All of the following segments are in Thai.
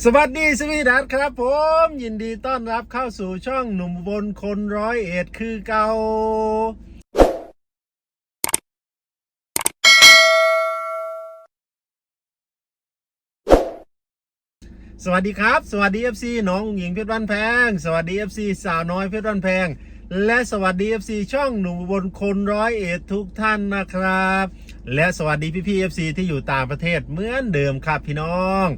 สวัสดีสวีดัสครับผม ยินดีต้อนรับเข้าสู่ช่องหนุ่มบนคนร้อยเอ็ดคือเกาสวัสดีครับ สวัสดี FC น้องหญิงเพชรบ้านแพง สวัสดี FC สาวน้อยเพชรบ้านแพง และสวัสดี FC ช่องหนุ่มบนคนร้อยเอ็ดทุกท่านนะครับ และสวัสดีพี่พี่ FC ที่อยู่ต่างประเทศเหมือนเดิมครับพี่น้อง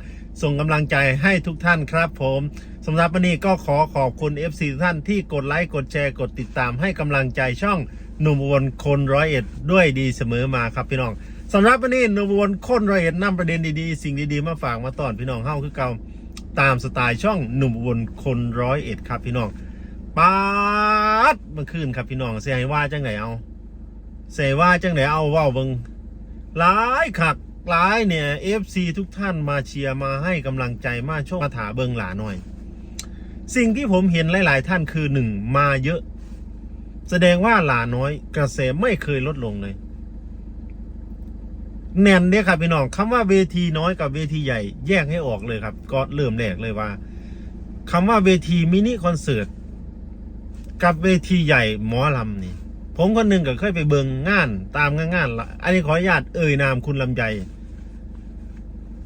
ส่งกำลังใจให้ทุกท่านครับผมสำหรับวันนี้ก็ขอขอบคุณ FC ทุกท่านที่กดไลค์กดแชร์กดติดตามให้กำลังใจช่องหนุ่มวนคนร้อยเอ็ดด้วยดีเสมอมาครับพี่น้องสำหรับวันนี้หนุ่มวนคนร้อยเอ็ดนำประเด็นดีๆ สิ่งดีๆมาฝากมาตอนพี่น้องเฮ้าคือเก่าตามสไตล์ช่องหนุ่มวนคนร้อยเอ็ดครับพี่น้องปาดเมื่อคืนครับพี่น้องเสียว่าจังไหนเอาเสียว่าจังไหนเอาว่าเบิงหลายคัก หลายเนี่ย FC ทุกท่านมาเชียร์มาให้กำลังใจมาโชคมาถาเบิงหลาหน่อย สิ่งที่ผมเห็นหลาย ๆ ท่านคือหนึ่งมาเยอะ แสดงว่าหลาน้อย กระแสไม่เคยลดลงเลยแน่นเนี่ยครับพี่น้องคำว่าเวทีน้อยกับเวทีใหญ่แยกให้ออกเลยครับ ก็เริ่มแรกเลยว่าคำว่าเวทีมินิคอนเสิร์ตกับเวทีใหญ่หมอลำนี่ ผมคนหนึ่งก็เคยไปเบิงงานตามงานงานอันนี้ขออนุญาตเอ่ยนามคุณลำไย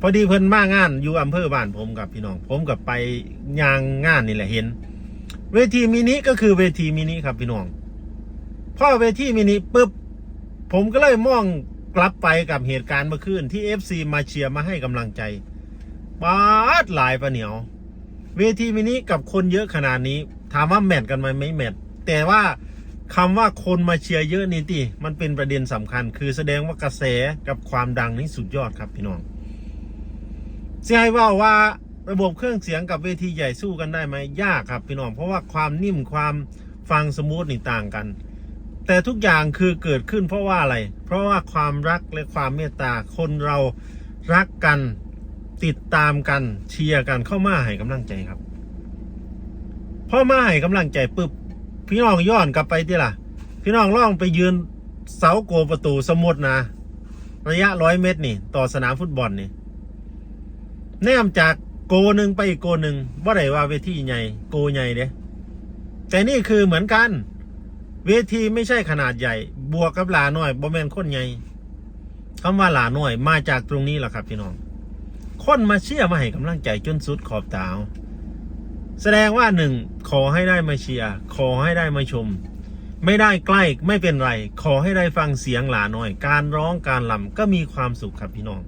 พอดีเพิ่นมางานอยู่อำเภอบ้านผมกับพี่น้อง ผมกับไปยางงานนี่แหละเห็น เวทีมินิก็คือเวทีมินิครับพี่น้องพอเวทีมินิปุ๊บผมก็เลยมองกลับไปกับเหตุการณ์เมื่อคืนที่ FC มาเชียร์มาให้กำลังใจปาดหลายปะเหนียว เวทีมินิกับคนเยอะขนาดนี้ ถามว่าแมทกันไหมไม่แมทแต่ว่าคำว่าคนมาเชียร์เยอะนี่ติมันเป็นประเด็นสำคัญ คือแสดงว่ากระแสกับความดังนี่สุดยอดครับพี่น้อง สียให้ว่าว่าระบบเครื่องเสียงกับเวทีใหญ่สู้กันได้ไหมยากครับพี่น้องเพราะว่าความนิ่มความฟังสมูทนี่ต่างกัน แต่ทุกอย่างคือเกิดขึ้นเพราะว่าอะไร เพราะว่าความรักและความเมตตาคนเรารักกันติดตามกันเชียร์กันเข้ามาให้กำลังใจครับพอมาให้กำลังใจปุ๊บพี่น้องย้อนกลับไปที่ล่ะ พี่น้องล่องไปยืนเสาโกประตูสมุดนะ ระยะร้อยเมตรนี่ ต่อสนามฟุตบอลนี่ แนมจากโกหนึ่งไปอีกโกหนึ่งว่าไรว่าเวทีใหญ่โกใหญ่เด้แต่นี่คือเหมือนกัน เวทีไม่ใช่ขนาดใหญ่ บวกกับหลาหน้อยบ่แมนคนใหญ่คำว่าหลาหน้อยมาจากตรงนี้แหละครับพี่น้องคนมาเชียร์มาให้กำลังใจจนสุดขอบตาวแสดงว่าหนึ่งขอให้ได้มาเชียร์ขอให้ได้มาชม ไม่ได้ใกล้ไม่เป็นไร ขอให้ได้ฟังเสียงหลาหน้อย การร้องการลำก็มีความสุขครับพี่น้อง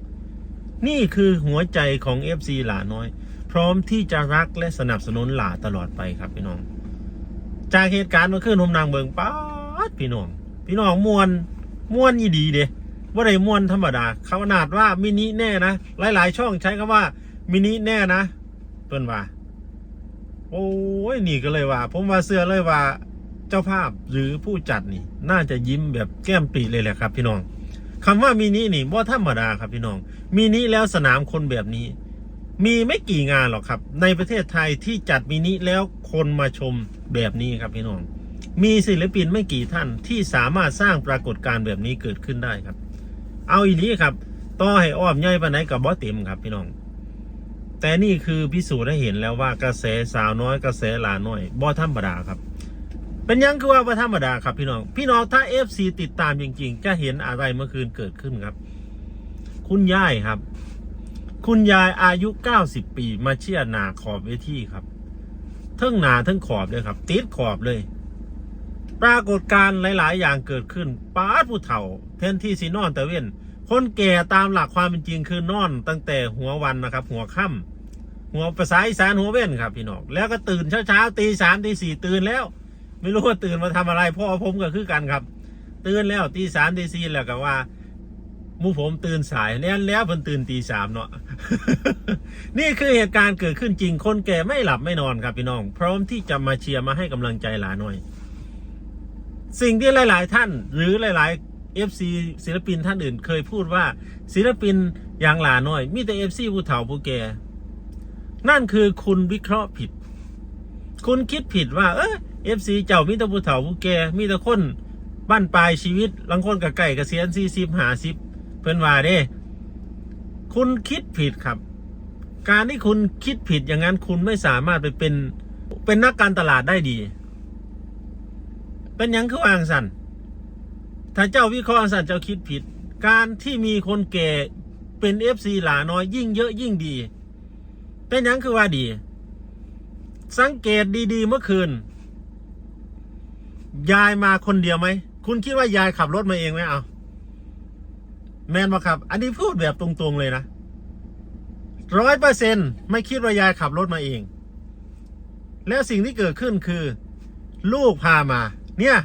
นี่คือหัวใจของ FC หลาน้อย พร้อมที่จะรักและสนับสนุนหลาตลอดไปครับพี่น้อง จากเหตุการณ์เมื่อคืนผมนางเบิงป้าดพี่น้อง พี่น้องมวนมวนอีดีเด้ว่าได้มวนธรรมดาขนาดว่ามินิแน่นะ หลาย ๆ ช่องใช้คำว่ามินิแน่นะเปิ้นว่า โอ้ยนี่ก็เลยว่า ผมว่าเสื้อเลยว่า เจ้าภาพหรือผู้จัดนี่ น่าจะยิ้มแบบแก้มปรีเลยแหละครับ พี่น้อง คำว่ามินินี่ว่าธรรมดาครับพี่น้อง มินิแล้วสนามคนแบบนี้ มีไม่กี่งานหรอกครับ ในประเทศไทยที่จัดมินิแล้วคนมาชมแบบนี้ครับพี่น้อง มีศิลปินไม่กี่ท่านที่สามารถสร้างปรากฏการณ์แบบนี้เกิดขึ้นได้ครับ เอาอีนี้ครับต่อให้อ้อมใหญ่ปานไหนกับบอสเต็มครับพี่น้อง แต่นี่คือพิสูจน์ให้เห็นแล้วว่ากระแสสาวน้อยกระแสหลาน้อยบอธรรมดาครับ เป็นยังคือว่าธรรมดาครับพี่น้อง พี่น้องถ้า FC ติดตามจริง ๆ จะเห็นอะไรเมื่อคืนเกิดขึ้นครับ คุณยายครับ คุณยายอายุ90ปีมาเชียร์หนาขอบเวทีครับเทั้งหนาเทั้งขอบเลยครับ ติดขอบเลย ปรากฏการณ์หลาย ๆ อย่างเกิดขึ้นป้าผู้เฒ่าแทนที่สีนอนตะเวนคนแก่ตามหลักความเป็นจริงคือนอนตั้งแต่หัววันนะครับ หัวค่ำหัวภาษาอีสานหัวเว้นครับพี่น้องแล้วก็ตื่นเช้าๆตีสามตีสี่ตื่นแล้ว ไม่รู้ว่าตื่นมาทำอะไรพ่อผมก็คือกันครับ ตื่นแล้วตีสามตีสี่แล้วก็ว่ามูผมตื่นสายเนี่ยแล้วเพิ่นตื่นตีสามเนาะนี่คือเหตุการณ์เกิดขึ้นจริง คนแก่ไม่หลับไม่นอนครับพี่น้อง พร้อมที่จะมาเชียร์มาให้กำลังใจหลาหน่อย สิ่งที่หลาย ๆ ท่าน หรือหลาย ๆ FC ศิลปินท่านอื่นเคยพูดว่า ศิลปินอย่างหลาน้อย มีแต่ FC ผู้เฒ่าผู้แก่นั่นคือคุณวิเคราะห์ผิด คุณคิดผิดว่า เออ เอฟซีเจ้ามีแต่ผู้เฒ่าผู้แก่มีแต่คนบ้านปลายชีวิตบางคนกับไก่กะเกษียณสี่สิบห้าสิบเพิ่อนว่าเด้ คุณคิดผิดครับ การที่คุณคิดผิดอย่างนั้นคุณไม่สามารถไปเป็นเป็นนักการตลาดได้ดี เป็นยังคือวางสันถ้าเจ้าวิเคราะห์สันเจ้าคิดผิด การที่มีคนแก่เป็นเอฟซีหลาน้อยยิ่งเยอะยิ่งดี เป็นยังคือว่าดี สังเกตดีๆเมื่อคืน ยายมาคนเดียวไหม คุณคิดว่ายายขับรถมาเองไหมเอาแมนมาครับ อันนี้พูดแบบตรง ๆ เลยนะร้อยเปอร์เซ็นไม่คิดว่ายายขับรถมาเอง แล้วสิ่งที่เกิดขึ้นคือ ลูกพามา เนี่ย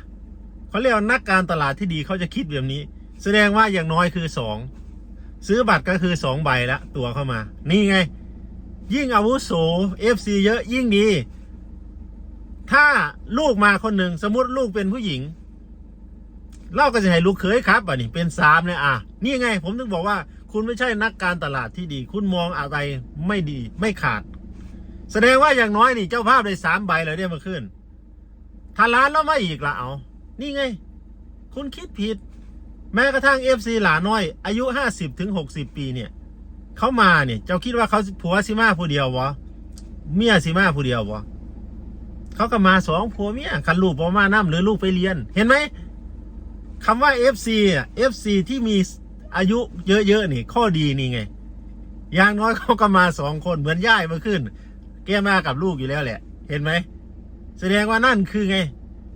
เขาเรียกนักการตลาดที่ดีเขาจะคิดแบบนี้ แสดงว่าอย่างน้อยคือสองซื้อบัตรก็คือสองใบละตัวเข้ามา นี่ไง ยิ่งอาวุโส FC เยอะยิ่งดี ถ้าลูกมาคนหนึ่งสมมติลูกเป็นผู้หญิง เราก็จะให้ลูกเคยครับอะนี่เป็นสามเลยอะ นี่ไง ผมถึงบอกว่า คุณไม่ใช่นักการตลาดที่ดี คุณมองอะไรไม่ดีไม่ขาด แสดงว่าอย่างน้อยนี่เจ้าภาพได้สามใบเลยเนี่ยมาขึ้นถ้าล้านแล้วมาอีกละเอานี่ไง คุณคิดผิด แม้กระทั่งเอฟซีหลาน้อย อายุห้าสิบถึงหกสิบปีเนี่ยเขามาเนี่ย เจ้าคิดว่าเขาผัวสิมาผู้เดียววะเมียสิมาผู้เดียววะ เขาก็มาสองผัวเมียคันลูกพอมาน้ำหรือลูกไปเรียน เห็นไหมคำว่า FC อะ FC ที่มีอายุเยอะๆนี่ ข้อดีนี่ไง อย่างน้อยเขาก็มาสองคนเหมือนย่ายมาขึ้น แกมากับลูกอยู่แล้วแหละ เห็นไหม แสดงว่านั่นคือไง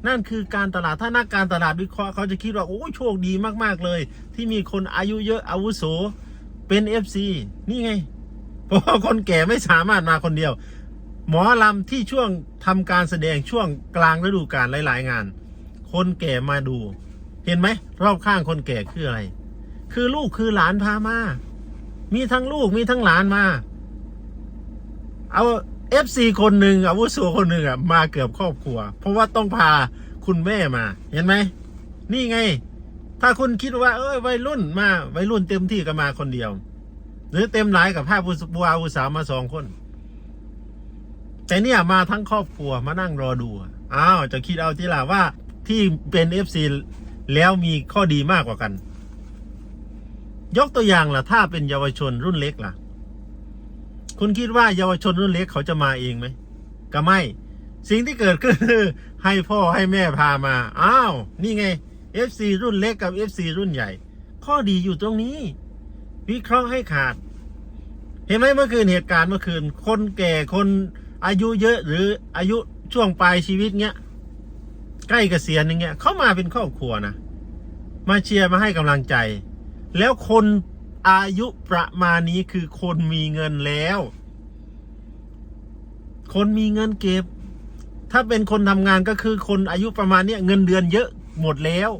นั่นคือการตลาดถ้านักการตลาดวิเคราะห์เขาจะคิดว่า โอ้โชคดีมากๆเลย ที่มีคนอายุเยอะอาวุโสเป็นเอฟซีนี่ไง เพราะคนแก่ไม่สามารถมาคนเดียว หมอลำที่ช่วงทำการแสดงช่วงกลางฤดูกาลหลาย ๆ งาน คนแก่มาดู เห็นไหมรอบข้างคนแก่คืออะไร คือลูกคือหลานพามา มีทั้งลูกมีทั้งหลานมา เอาเอฟซีคนหนึ่งอาวุโสคนหนึ่งอะมาเกือบครอบครัว เพราะว่าต้องพาคุณแม่มา เห็นไหม นี่ไง ถ้าคุณคิดว่า เอ้ยวัยรุ่นมาวัยรุ่นเต็มที่ก็มาคนเดียว หรือเต็มหลายกับภาพบัวอุสาวมาสองคน แต่เนี่ยมาทั้งครอบครัวมานั่งรอดูอ้าวจะคิดเอาที่ละว่าที่เป็นเอฟซีแล้วมีข้อดีมากกว่ากัน ยกตัวอย่างล่ะ ถ้าเป็นเยาวชนรุ่นเล็กล่ะ คุณคิดว่าเยาวชนรุ่นเล็กเขาจะมาเองไหมก็ไม่ สิ่งที่เกิดขึ้นคือให้พ่อให้แม่พามา อ้าว นี่ไง FC รุ่นเล็กกับ FC รุ่นใหญ่ ข้อดีอยู่ตรงนี้ วิเคราะห์ให้ขาด เห็นไหมเมื่อคืนเหตุการณ์เมื่อคืน คนแก่คน อายุเยอะหรืออายุช่วงปลายชีวิตเงี้ย ใกล้เกษียณอย่างเงี้ยเขามาเป็นครอบครัวนะมาเชียร์มาให้กำลังใจ แล้วคนอายุประมาณนี้คือคนมีเงินแล้ว คนมีเงินเก็บ ถ้าเป็นคนทำงานก็คือคนอายุประมาณเนี้ยเงินเดือนเยอะหมดแล้ว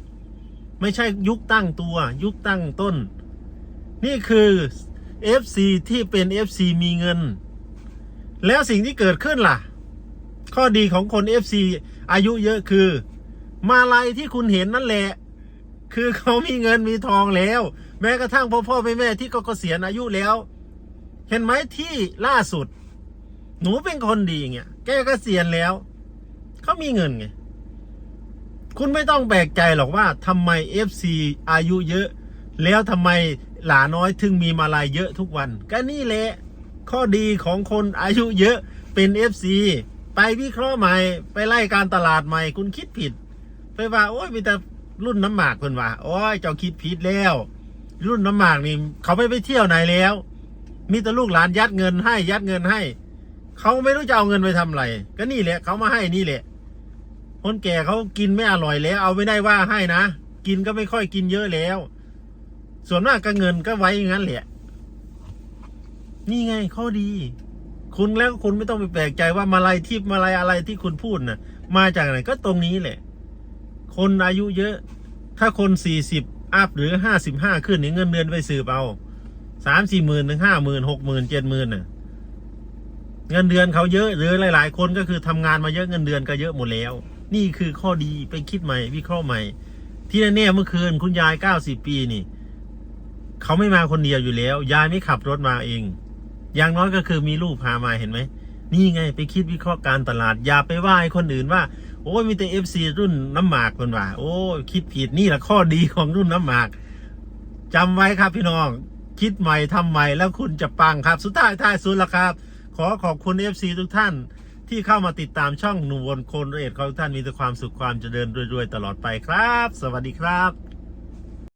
ไม่ใช่ยุคตั้งตัว ยุคตั้งต้น นี่คือ FC ที่เป็น FC มีเงิน แล้วสิ่งที่เกิดขึ้นล่ะ ข้อดีของคน FC อายุเยอะคือ มาลัยที่คุณเห็นนั่นแหละ คือเขามีเงินมีทองแล้ว แม้กระทั่งพ่อพ่อแม่แม่ที่ก็เกษียณอายุแล้ว เห็นไหมที่ล่าสุด หนูเป็นคนดีเงี้ยแกเกษียณแล้ว เขามีเงินไงคุณไม่ต้องแปลกใจหรอกว่าทำไม FC อายุเยอะ แล้วทำไมหลาน้อยถึงมีมาลายเยอะทุกวันก็นี่แหละ ข้อดีของคนอายุเยอะเป็น FC ไปวิเคราะห์ใหม่ ไปไล่การตลาดใหม่ คุณคิดผิด ไปว่า โอ้ยมีแต่รุ่นน้ำหมากเพิ่นว่าโอ้ยเจ้าคิดผิดแล้ว รุ่นน้ำหมากนี่เขาไม่ไปเที่ยวไหนแล้ว มีแต่ลูกหลานยัดเงินให้ยัดเงินให้ เขาไม่รู้จะเอาเงินไปทำอะไรก็นี่แหละ เขามาให้นี่แหละ คนแก่เขากินไม่อร่อยแล้ว เอาไม่ได้ว่าให้นะ กินก็ไม่ค่อยกินเยอะแล้ว ส่วนมากก็เงินก็ไว้อย่างนั้นแหละ นี่ไงข้อดี คุณแล้วคุณไม่ต้องไปแปลกใจว่ามาลายทิพมาลายอะไรที่คุณพูดน่ะ มาจากไหนก็ตรงนี้แหละ คนอายุเยอะ ถ้าคนสี่สิบอัพหรือห้าสิบห้าขึ้นนี่เงินเดือนไปสืบเอาสามสี่หมื่นถึงห้าหมื่นหกหมื่นเจ็ดหมื่นน่ะ เงินเดือนเขาเยอะหรือหลาย ๆ คนก็คือทำงานมาเยอะเงินเดือนก็เยอะหมดแล้ว นี่คือข้อดีไปคิดใหม่ วิเคราะห์ใหม่ ที่แน่ๆเมื่อคืนคุณยายเก้าสิบปีนี่เขาไม่มาคนเดียวอยู่แล้ว ยายไม่ขับรถมาเอง อย่างน้อยก็คือมีลูกพามาเห็นไหม นี่ไงไปคิดวิเคราะห์การตลาด อย่าไปว่าให้คนอื่นว่า โอ้ยมีแต่เอฟซีรุ่นน้ำหมากคนว่า โอ้คิดผิดนี่แหละข้อดีของรุ่นน้ำหมากจำไว้ครับพี่น้อง คิดใหม่ทำใหม่แล้วคุณจะปังครับ สุดท้ายท้ายสุดละครับ ขอขอบคุณ FC ทุกท่านที่เข้ามาติดตามช่องหนุ่มวนโคนเรศขอให้ทุกท่านมีแต่ความสุขความเจริญรวยๆตลอดไปครับ สวัสดีครับ